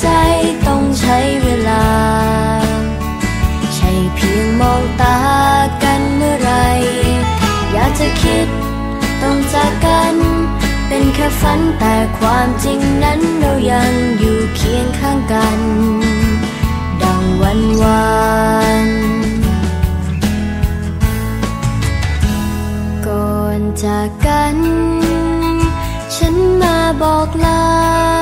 ใจต้องใช้เวลา ใช่เพียงมองตากันเมื่อไร อยากจะคิดต้องจากกัน เป็นแค่ฝันแต่ความจริงนั้นเรายังอยู่เคียงข้างกัน ดังวันวานก่อนจากกัน ฉันมาบอกลาด้วยน้ำตา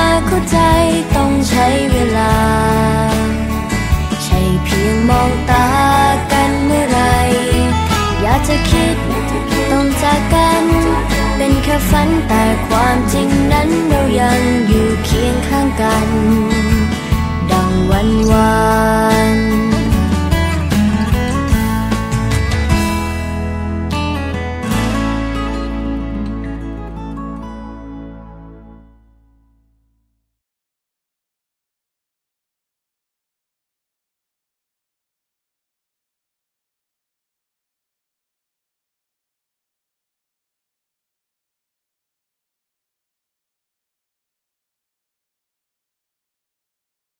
า เข้าใจต้องใช้เวลา ใช่เพียงมองตากันเมื่อไร อยากจะคิดต้องจากกัน เป็นแค่ฝันแต่ความจริงนั้นเรายังอยู่เคียงข้างกันดังวันวาน